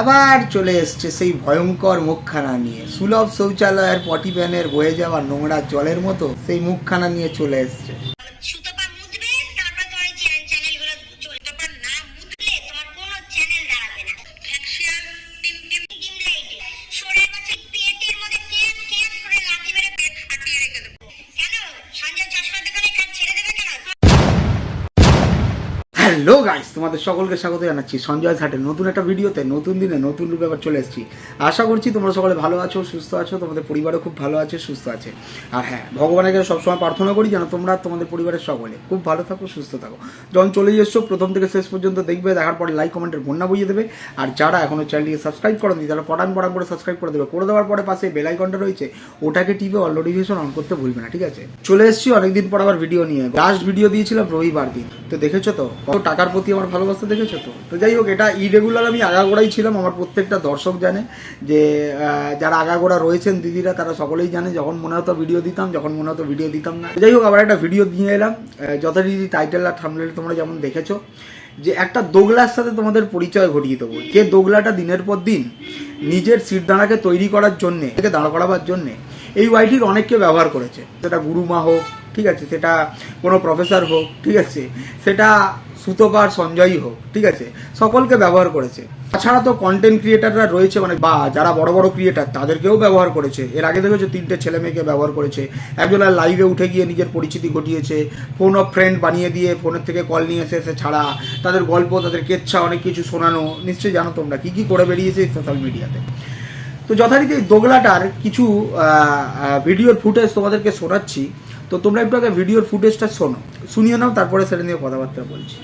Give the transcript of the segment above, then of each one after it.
আবার চলে এসছে সেই ভয়ঙ্কর মুখখানা নিয়ে। সুলভ শৌচালয়ের পটি প্যানের বয়ে যাওয়া নোংরা জলের মতো সেই মুখখানা নিয়ে চলে এসছে। হ্যালো গাইস, তোমাদের সকলকে স্বাগত জানাচ্ছি সঞ্জয় ঘাটের নতুন একটা ভিডিওতে, নতুন দিনে নতুন রূপে আবার চলে এসেছি। আশা করছি তোমরা সকলে ভালো আছো, সুস্থ আছো, তোমাদের পরিবারও খুব ভালো আছে, সুস্থ আছে। আর হ্যাঁ ভগবানের কাছে সবসময় প্রার্থনা করি যেন তোমরা তোমাদের পরিবারের সকলে খুব ভালো থাকো, সুস্থ থাকো। যখন চলে এসছো, প্রথম থেকে শেষ পর্যন্ত দেখবে, দেখার পরে লাইক কমেন্টের বন্যা বুঝিয়ে দেবে। আর যারা এখনও চ্যানেলটিকে সাবস্ক্রাইব করেনি, তারা পটান পটান করে সাবস্ক্রাইব করে দেবে। করে দেওয়ার পরে পাশে বেল আইকনটা রয়েছে, ওটাকে টিপে অল নোটিফিকেশন অন করতে ভুলবে না, ঠিক আছে? চলে এসেছি অনেকদিন পর আবার ভিডিও নিয়ে। লাস্ট ভিডিও দিয়েছিলাম রবিবার দিন। তো দেখেছ তো? কত টাকার প্রতি আমার ভালোবাসা দেখেছ তো? তো যাই হোক, এটা ইরেগুলার আমি আগাগোড়াই ছিলাম, আমার প্রত্যেকটা দর্শক জানে যে যারা আগাগোড়া রয়েছেন দিদিরা, তারা সকলেই জানে যখন মনে হতো ভিডিও দিতাম, যখন মনে হতো ভিডিও দিতাম না। যাই হোক, আবার একটা ভিডিও নিয়ে এলাম যথারীতি টাইটেল আর থামলেল তোমরা যেমন দেখেছ, যে একটা দোগলার সাথে তোমাদের পরিচয় ঘটিয়ে দেবো। যে দোগলাটা দিনের পর দিন নিজের সিটদাঁড়াকে তৈরি করার জন্যে থেকে দাঁড় করাবার জন্যে এই ওয়াইটির অনেককে ব্যবহার করেছে। সেটা গুরুমা হোক ঠিক আছে, সেটা কোনো প্রফেসর হোক, ঠিক আছে, সেটা সুতোপার সঞ্জয়ই হোক, ঠিক আছে, সকলকে ব্যবহার করেছে। তাছাড়া তো কন্টেন্ট ক্রিয়েটাররা রয়েছে মানে বা যারা বড় বড় ক্রিয়েটার তাদেরকেও ব্যবহার করেছে। এর আগে দেখেছ তিনটে ছেলে মেয়েকে ব্যবহার করেছে। একজনের লাইভে উঠে গিয়ে নিজের পরিচিতি ঘটিয়েছে ফোন অফ ফ্রেন্ড বানিয়ে দিয়ে ফোনের থেকে কল নিয়ে এসে এসে ছাড়া, তাদের গল্প, তাদের কেচ্ছা, অনেক কিছু শোনানো, নিশ্চয়ই জানো তোমরা কী কী করে বেরিয়েছে সোশ্যাল মিডিয়াতে তো যথারীতি দোগলাটার কিছু ভিডিওর ফুটেজ তোমাদেরকে শোনাচ্ছি। তো তোমরা একটু আগে ভিডিওর ফুটেজটা শোনো শুনিয়ে নাও তারপরে সেটা নিয়ে কথাবার্তা বলছি।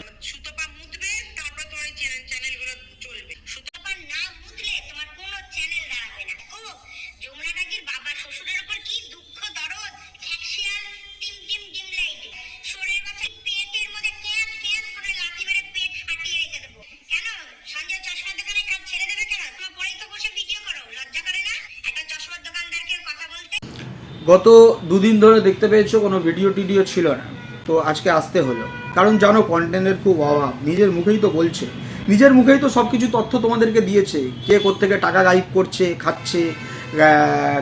গত দুদিন ধরে দেখতে পেয়েছ, কোনো ভিডিও টিডিও ছিল না। তো আজকে আসতে হলো। কারণ জানো কন্টেন্টের খুব অভাব। নিজের মুখেই তো বলছে। নিজের মুখেই তো সব কিছু তথ্য তোমাদেরকে দিয়েছে। কে কোত্থেকে টাকা গাইব করছে, খাচ্ছে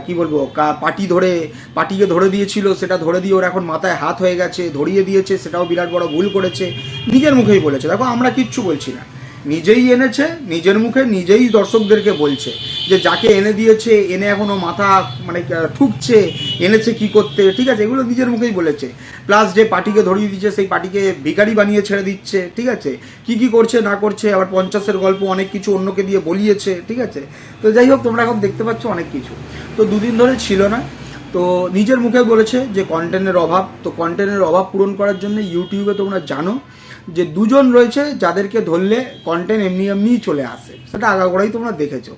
কি বলব পাটি ধরে, পাটিকে ধরে দিয়েছিল, সেটা ধরে দিয়ে ওর এখন মাথায় হাত হয়ে গেছে, ধরিয়ে দিয়েছে, সেটাও বিরাট বড় ভুল করেছে। নিজের মুখেই বলেছে। দেখো, আমরা কিচ্ছু বলছি না। নিজেই এনেছে, নিজের মুখে নিজেই দর্শকদেরকে বলছে যে যাকে এনে দিয়েছে, এনে এখনও মাথা মানে ঠুকছে, এনেছে কি করতে, ঠিক আছে, এগুলো নিজের মুখেই বলেছে। প্লাস যে পার্টিকে ধরিয়ে দিচ্ছে, সেই পার্টিকে ভিখারি বানিয়ে ছেড়ে দিচ্ছে, ঠিক আছে? কি কি করছে, না করছে, আবার পঞ্চাশের গল্প, অনেক কিছু অন্যকে দিয়ে বলিয়েছে, ঠিক আছে? তো যাই হোক, তোমরা এখন দেখতে পাচ্ছ অনেক কিছু। তো দুদিন ধরে ছিল না। তো নিজের মুখে বলেছে যে কন্টেন্টের অভাব। তো কন্টেন্টের অভাব পূরণ করার জন্য ইউটিউবে তোমরা জানো যে দুজন রয়েছে যাদেরকে ধরলে কন্টেন্ট এমনি এমনিই চলে আসে। সেটা আগাগোড়াই তোমরা দেখেছ।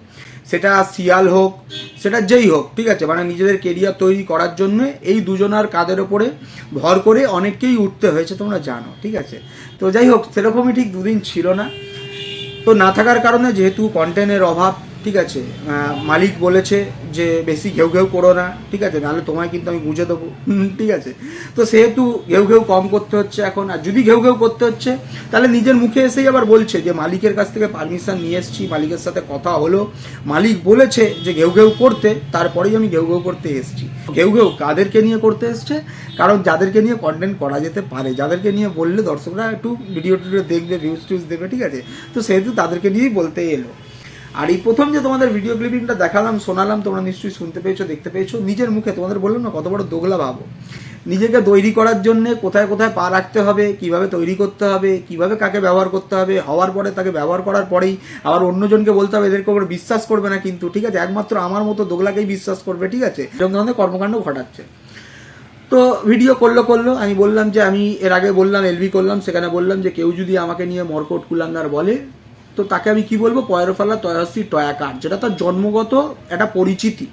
সেটা শিয়াল হোক, সেটা যেই হোক, ঠিক আছে? মানে নিজেদের কেরিয়ার তৈরি করার জন্য এই দুজনার কাদের ওপরে ভর করে অনেককেই উঠতে হয়েছে তোমরা জানো, ঠিক আছে? তো যাই হোক, সেরকমই ঠিক দুদিন ছিল না। তো না থাকার কারণে যেহেতু কন্টেন্টের অভাব ঠিক আছে মালিক বলেছে যে বেশি ঘেউ ঘেউ করো না, ঠিক আছে, নাহলে তোমায় কিন্তু আমি বুঝে দেবো। ঠিক আছে। তো সেহেতু ঘেউ ঘেউ কম করতে হচ্ছে এখন, আর যদি ঘেউ ঘেউ করতে হচ্ছে, তাহলে নিজের মুখে এসেই আবার বলছে যে মালিকের কাছ থেকে পারমিশন নিয়ে এসেছি, মালিকের সাথে কথা হলো। মালিক বলেছে যে ঘেউ ঘেউ করতে, তারপরেই আমি ঘেউ ঘেউ করতে এসেছি। ঘেউ ঘেউ কাদেরকে নিয়ে করতে এসছে? কারণ যাদেরকে নিয়ে কন্টেন্ট করা যেতে পারে, যাদেরকে নিয়ে বললে দর্শকরা একটু ভিডিও টিডিও দেখবে ভিউজ টিউজ দেবে ঠিক আছে? তো সেহেতু তাদেরকে নিয়েই বলতে এলো। আর এই প্রথম যে তোমাদের ভিডিও ক্লিপিংটা দেখালাম, শোনালাম, তোমরা নিশ্চয়ই শুনতে পেয়েছ, দেখতে পেয়েছ, নিজের মুখে তোমাদের বললাম না, কত বড় দোগলা ভাবো নিজেকে তৈরি করার জন্য কোথায় কোথায় পা রাখতে হবে, কীভাবে তৈরি করতে হবে, কীভাবে কাকে ব্যবহার করতে হবে, হওয়ার পরে তাকে ব্যবহার করার পরেই আবার অন্যজনকে বলতে হবে, এদেরকে ওপর বিশ্বাস করবে না কিন্তু, ঠিক আছে? একমাত্র আমার মতো দোগলাকেই বিশ্বাস করবে, ঠিক আছে? এরকম ধরনের কর্মকাণ্ড ঘটাচ্ছে। তো ভিডিও করল করল, আমি বললাম যে, আমি এর আগে বললাম এলবি করলাম, সেখানে বললাম যে, কেউ যদি আমাকে নিয়ে মর্কট কুলাঙ্গার বলে তো তাকে আমি কি বলব? পয়রফালা তয়াসি টয়াকার, যেটা তার জন্মগত একটা পরিচিতি।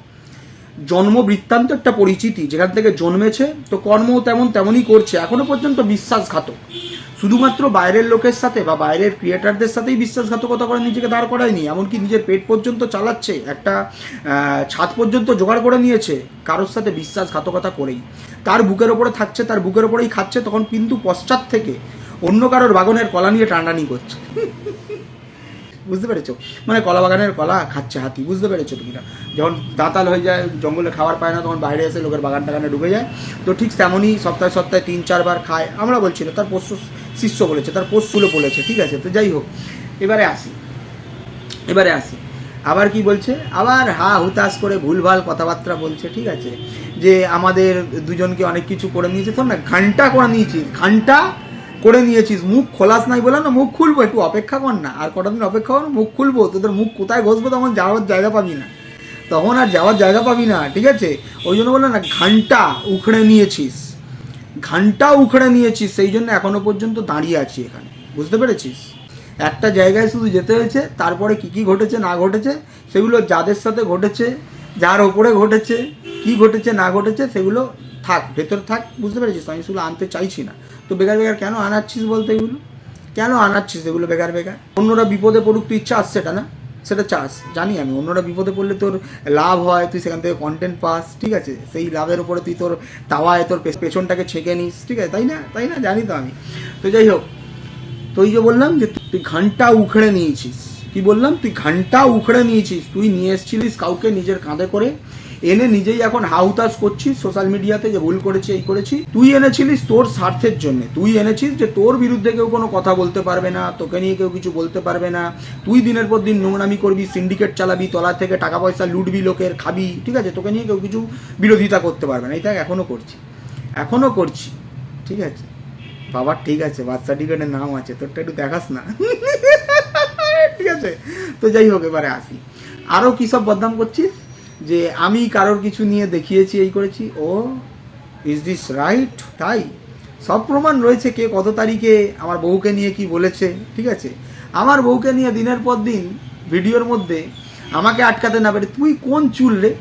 জন্ম বৃত্তান্ত একটা পরিচিতি, যেখান থেকে জন্মেছে। তো কর্ম তেমন তেমনই করছে, এখনও পর্যন্ত বিশ্বাসঘাতক। শুধুমাত্র বাইরের লোকের সাথে বা বাইরের ক্রিয়েটারদের সাথেই বিশ্বাসঘাতকতা করে নিজেকে দাঁড় করায়নি, এমনকি নিজের পেট পর্যন্ত চালাচ্ছে, একটা ছাদ পর্যন্ত জোগাড় করে নিয়েছে, কারোর সাথে বিশ্বাসঘাতকতা করেই। তার বুকের ওপরে থাকছে, তার বুকের ওপরেই খাচ্ছে, তখন কিন্তু পশ্চাৎ থেকে অন্য কারোর বাগনের কলা নিয়ে টানাটানি করছে। বুঝতে পেরেছ? মানে কলা বাগানের কলা খাচ্ছে হাতি, বুঝতে পেরেছ তুমি না? যখন দাঁতাল হয়ে যায়, জঙ্গলে খাবার পায় না, তখন বাইরে এসে লোকের বাগান টাগানে ঢুকে যায়। তো ঠিক তেমনই সপ্তাহে সপ্তাহে তিন, চারবার খায়। আমরা বলছি না, তার পোষ্য শিষ্য বলেছে, তার পোষ্যগুলো বলেছে, ঠিক আছে? তো যাই হোক, এবারে আসি। এবারে আসি। আবার কি বলছে? আবার হা হুতাশ করে ভুলভাল কথাবার্তা বলছে, ঠিক আছে? যে আমাদের দুজনকে অনেক কিছু করে নিয়েছে। তোর না, ঘণ্টা করে নিয়েছিস ঘণ্টা করে নিয়েছিস, মুখ খোলাস নাই বলে না, মুখ খুলবো, একটু অপেক্ষা কর না। আর কটা দিন অপেক্ষা কর, মুখ খুলবো, তোদের মুখ কোথায় ঘষবো তখন যাওয়ার জায়গা পাবি না। তখন আর যাওয়ার জায়গা পাবি না, ঠিক আছে? ওই জন্য বললাম না, ঘণ্টা উখড়ে নিয়েছিস। ঘণ্টা উখড়ে নিয়েছিস, সেই জন্য এখনও পর্যন্ত দাঁড়িয়ে আছি এখানে। বুঝতে পেরেছিস? একটা জায়গায় শুধু যেতে হয়েছে, তারপরে কি কি ঘটেছে, না ঘটেছে, সেগুলো যাদের সাথে ঘটেছে, যার ওপরে ঘটেছে, কি ঘটেছে, না ঘটেছে, সেগুলো থাক, ভেতর থাক, বুঝতে পেরেছিস? আমি সেগুলো আনতে চাইছি না। তো বেকার বেকার কেন আনাচ্ছিস বলতে এগুলো? কেন আনাচ্ছিস এগুলো বেকার বেকার? অন্যরা বিপদে পড়ুক, তুই চাস সেটা, না? সেটা চাস, জানি আমি। অন্যরা বিপদে পড়লে তোর লাভ হয়, তুই সেখান থেকে কন্টেন্ট পাস, ঠিক আছে? সেই লাভের উপরে তুই তোর তাওয়ায়, তোর পেছনটাকে ছেঁকে নিস, ঠিক আছে? তাই না? তাই না? জানি তো আমি। তো যাই হোক, তো এই যে বললাম যে তুই ঘণ্টা উখড়ে নিয়েছিস। কি বললাম? তুই ঘণ্টা উখড়ে নিয়েছিস। তুই নিয়ে এসেছিলিস কাউকে নিজের কাঁধে করে। এনে নিজেই এখন হাউতাস করছিস সোশ্যাল মিডিয়াতে যে ভুল করেছি, এই করেছি। তুই এনেছিলিস তোর স্বার্থের জন্য। তুই এনেছিস যে তোর বিরুদ্ধে কেউ কোনো কথা বলতে পারবে না, তোকে নিয়ে কেউ কিছু বলতে পারবে না। তুই দিনের পর দিন নোংরামি করবি সিন্ডিকেট চালাবি, তলা থেকে টাকা পয়সা লুটবি, লোকের খাবি, ঠিক আছে? তোকে নিয়ে কেউ কিছু বিরোধিতা করতে পারবে না। এই এটা এখনও করছি। এখনও করছি, ঠিক আছে? বাবার ঠিক আছে বার্থ সার্টিফিকেটের নাম আছে তোরটা একটু দেখাস না। ঠিক আছে? তো যাই হোক, এবারে আসি। আরও কী সব বদনাম করছিস? যে আমি কারোর কিছু নিয়ে দেখিয়েছি, এই করেছি। ও ইজ দিস রাইট তাই। সব প্রমাণ রয়েছে কে কত তারিখে আমার বউকে নিয়ে কি বলেছে, ঠিক আছে? আমার বউকে নিয়ে দিনের পর দিন ভিডিওর মধ্যে আমাকে আটকাতে না পারে, তুই কোন চুল রে?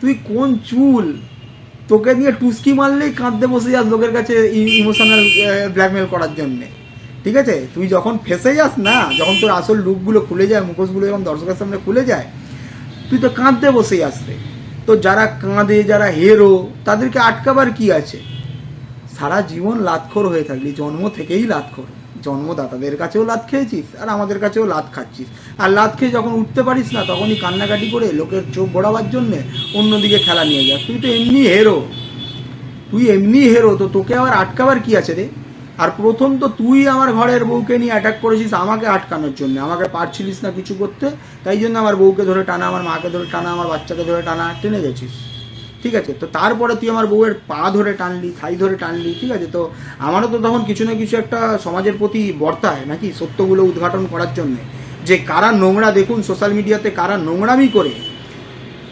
তুই কোন চুল? তোকে নিয়ে টুস্কি মারলেই কাঁদতে বসে যাস লোকের কাছে ইমোশনাল ব্ল্যাকমেল করার জন্যে। ঠিক আছে? তুই যখন ফেসে যাস না, যখন তোর আসল লুকগুলো খুলে যায়, মুখোশগুলো যখন দর্শকের সামনে খুলে যায় তুই তো কাঁদতে বসেই আসবে তো যারা কাঁদে, যারা হেরো, তাদেরকে আটকাবার কি আছে? সারা জীবন লাতখোর হয়ে থাকলি, জন্ম থেকেই লাতখোর। জন্মদাতাদের কাছেও লাত খেয়েছিস, আর আমাদের কাছেও লাত খাচ্ছিস। আর লাত খেয়ে যখন উঠতে পারিস না, তখনই কান্নাকাটি করে লোকের চোখ ভরাবার জন্যে অন্যদিকে খেলা নিয়ে যাস। তুই তো এমনি হেরো। তুই এমনি হেরো, তো তোকে আবার আটকাবার কি আছে রে? আর প্রথম তো তুই আমার ঘরের বউকে নিয়ে অ্যাটাক করেছিস আমাকে আটকানোর জন্য। আমাকে পারছিলিস না কিছু করতে, তাই জন্য আমার বউকে ধরে টানা, আমার মাকে ধরে টানা, আমার বাচ্চাকে ধরে টানা, টেনে গেছিস। ঠিক আছে? তো তারপরে তুই আমার বউয়ের পা ধরে টানলি, থাই ধরে টানলি, ঠিক আছে? তো আমারও তো তখন কিছু না কিছু একটা সমাজের প্রতি বর্তায় নাকি সত্যগুলো উদ্ঘাটন করার জন্যে। যে কারা নোংরা দেখুন সোশ্যাল মিডিয়াতে কারা নোংরামি করে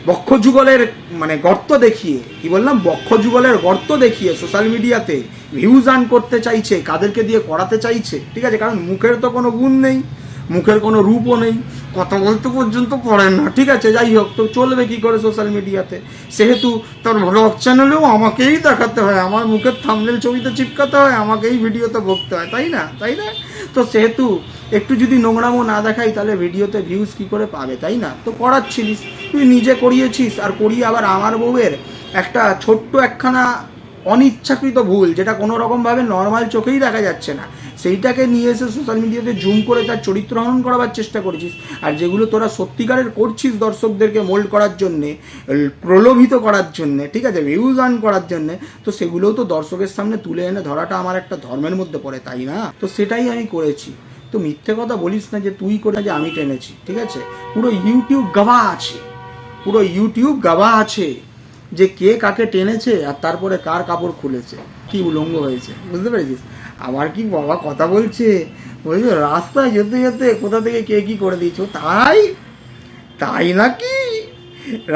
বক্ষযুগলের মানে গর্ত দেখিয়ে, কি বললাম? বক্ষ যুগলের গর্ত দেখিয়ে সোশ্যাল মিডিয়াতে ভিউজ আন করতে চাইছে, কাদেরকে দিয়ে করাতে চাইছে, ঠিক আছে? কারণ মুখের তো কোনো গুণ নেই, মুখের কোনো রূপও নেই কথা বলতে পর্যন্ত পারেন না। ঠিক আছে, যাই হোক, তো চলবে কি করে সোশ্যাল মিডিয়াতে সেহেতু তার ব্লগ চ্যানেলেও আমাকেই দেখাতে হয়, আমার মুখের থামনেল ছবিতে চিপকাতে হয়, আমাকেই ভিডিওতে বকতে হয়, তাই না? তাই না? তো সেহেতু একটু যদি নোংরামো না দেখাই, তাহলে ভিডিওতে ভিউজ কি করে পাবে, তাই না? তো করাচ্ছিলিস, তুই নিজে করিয়েছিস, আর করিয়ে আবার আমার বউয়ের একটা ছোট্ট একখানা অনিচ্ছাকৃত ভুল, যেটা কোনো রকমভাবে নর্মাল চোখেই দেখা যাচ্ছে না। সেইটাকে নিয়ে এসে সোশ্যাল মিডিয়াতে জুম করে তার চরিত্র হনন করাবার চেষ্টা করেছিস। আর যেগুলো তোরা সত্যিকারের করছিস দর্শকদেরকে মোল্ড করার জন্যে প্রলোভিত করার জন্যে, ঠিক আছে? ভিউজ আর্ন করার জন্যে, তো সেগুলোও তো দর্শকের সামনে তুলে এনে ধরাটা আমার একটা ধর্মের মধ্যে পড়ে, তাই না? তো সেটাই আমি করেছি। তো মিথ্যে কথা বলিস না যে তুই করে যে আমি টেনেছি, ঠিক আছে? পুরো ইউটিউব গাওয়া আছে। পুরো ইউটিউব গাওয়া আছে। যে কে কাকে টেনেছে আর তারপরে কার কাপড় খুলেছে, কি উলঙ্গ হয়েছে, বুঝতে পেরেছিস? আবার কি বাবা কথা বলছে? বলছে, রাস্তায় যেতে যেতে কোথা থেকে কে কি করে দিয়েছ? তাই? তাই নাকি?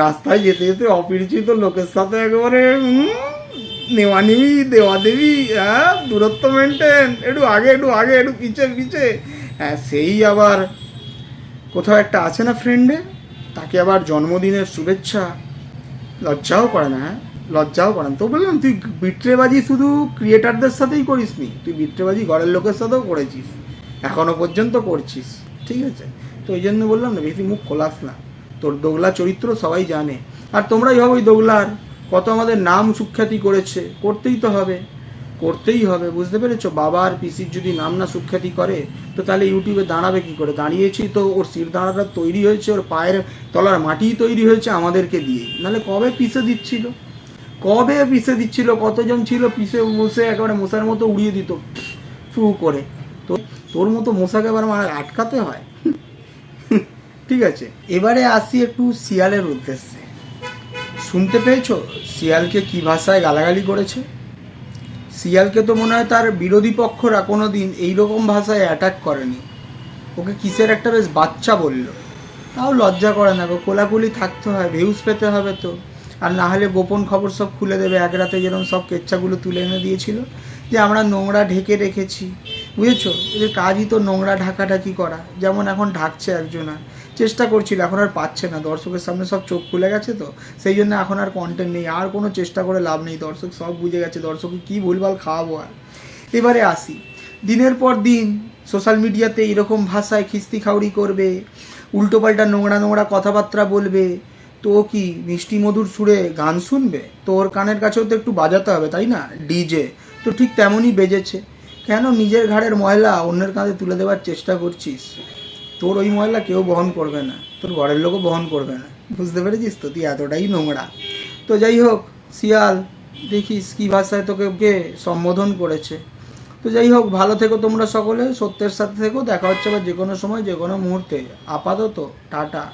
রাস্তায় যেতে যেতে অপরিচিত লোকের সাথে একেবারে নেওয়া নেবি দেওয়া দেবি হ্যাঁ দূরত্ব মেনটেন একটু আগে একটু আগে, একটু পিছে পিছে। হ্যাঁ সেই আবার কোথাও একটা আছে না ফ্রেন্ডে তাকে আবার জন্মদিনের শুভেচ্ছা। লজ্জাও করে না হ্যাঁ? লজ্জাও করে না। তো বললাম, তুই বিট্রেবাজি শুধু ক্রিয়েটারদের সাথেই করিস নি তুই বিট্রেবাজি ঘরের লোকের সাথেও করেছিস, এখনও পর্যন্ত করছিস। ঠিক আছে? তো ওই জন্য বললাম না, বেশি মুখ খোলাস না। তোর দোগলা চরিত্র সবাই জানে। আর তোমরাই হবে ওই দোগলার কত আমাদের নাম সুখ্যাতি করেছে, করতেই তো হবে। করতেই হবে, বুঝতে পেরেছ? বাবা আর পিসির যদি নাম না সুখ্যাতি করে, তো তাহলে ইউটিউবে দাঁড়াবে কি করে? দাঁড়িয়েছি তো ওর শির দাঁড়াটা তৈরি হয়েছে, ওর পায়ের তলার মাটিই তৈরি হয়েছে আমাদেরকে দিয়ে। নাহলে কবে পিসে দিচ্ছিল? কবে পিসে দিচ্ছিল? কতজন ছিল? পিসে বসে একেবারে মশার মতো উড়িয়ে দিত, ফু করে। তো তোর মতো মশাকে এবার আমার আটকাতে হয়? ঠিক আছে, এবারে আসি একটু শিয়ালের উদ্দেশ্যে। শুনতে পেয়েছ? শিয়ালকে কি ভাষায় গালাগালি করেছে? শিয়ালকে তো মনে হয় তার বিরোধী পক্ষরা কোনো দিন এইরকম ভাষায় অ্যাটাক করেনি। ওকে কিসের একটা বেশ বাচ্চা বলল। তাও লজ্জা করে না গো, কোলাকুলি থাকতে হয় ভিউজ পেতে হবে তো। আর না হলে গোপন খবর সব খুলে দেবে, এক রাতে যেরকম সব কেচ্ছাগুলো তুলে এনে দিয়েছিল যে আমরা নোংরা ঢেকে রেখেছি। বুঝেছ? এদের কাজই তো নোংরা ঢাকাঢাকি করা, যেমন এখন ঢাকছে একজনা। চেষ্টা করছিল, এখন আর পাচ্ছে না। দর্শকের সামনে সব চোখ খুলে গেছে তো, সেই জন্য এখন আর কন্টেন্ট নেই। আর কোনো চেষ্টা করে লাভ নেই। দর্শক সব বুঝে গেছে, দর্শককে কী ভুলভাল খাওয়াবো আর। এবারে আসি। দিনের পর দিন সোশ্যাল মিডিয়াতে এরকম ভাষায় খিস্তি খাউড়ি করবে উল্টোপাল্টা নোংরা নোংরা কথাবার্তা বলবে। তো কি মিষ্টি মধুর সুরে গান শুনবে? তো ওর কানের কাছেও তো একটু বাজাতে হবে, তাই না? ডিজে। তো ঠিক তেমনই বেজেছে। কেন নিজের ঘাড়ের ময়লা অন্যের কাঁধে তুলে দেওয়ার চেষ্টা করছিস? তোর ওই ময়লা কেউ বহন করবে না, তোর ঘরের লোকও বহন করবে না। বুঝতে পেরেছিস তো? তুই এতটাই নোংরা। তো যাই হোক, শিয়াল, দেখিস কী ভাষায় তোকে কে সম্বোধন করেছে। তো যাই হোক, ভালো থেকো তোমরা সকলে, সত্যের সাথে থেকো, দেখা হচ্ছে আবার যে কোনো সময় যে কোনো মুহূর্তে। আপাতত, টাটা।